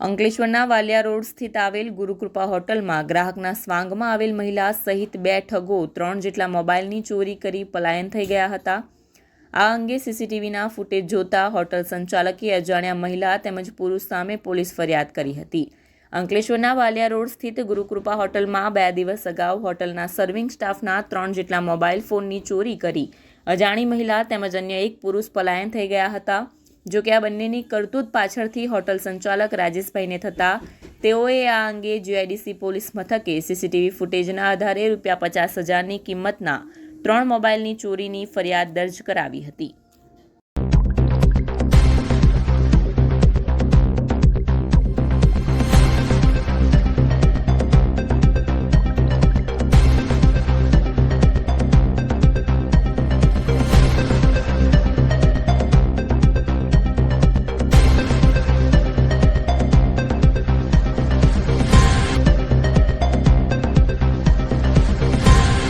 અંકલેશ્વરના વાલિયા રોડ સ્થિત આવેલ ગુરુકૃપા હોટલમાં ગ્રાહકના સ્વાંગમાં આવેલ મહિલા સહિત બે ઠગો ત્રણ જેટલા મોબાઈલની ચોરી કરી પલાયન થઈ ગયા હતા. આ અંગે સીસીટીવીના ફૂટેજ જોતા હોટલ સંચાલકે અજાણ્યા મહિલા તેમજ પુરુષ સામે પોલીસ ફરિયાદ કરી હતી. અંકલેશ્વરના વાલિયા રોડ સ્થિત ગુરુકૃપા હોટલમાં બે દિવસ અગાઉ હોટલના સર્વિંગ સ્ટાફના ત્રણ જેટલા મોબાઈલ ફોનની ચોરી કરી અજાણી મહિલા તેમજ અન્ય એક પુરુષ પલાયન થઈ ગયા હતા. જો કે આ બંનેની કરતૂત પાછળથી હોટલ સંચાલક રાજેશભાઈને થતા તેઓએ આ અંગે જીઆઈડીસી પોલીસ મથકે સીસીટીવી ફૂટેજના આધારે રૂપિયા પચાસ હજારની કિંમતના ત્રણ મોબાઈલની ચોરીની ફરિયાદ દર્જ કરાવી હતી.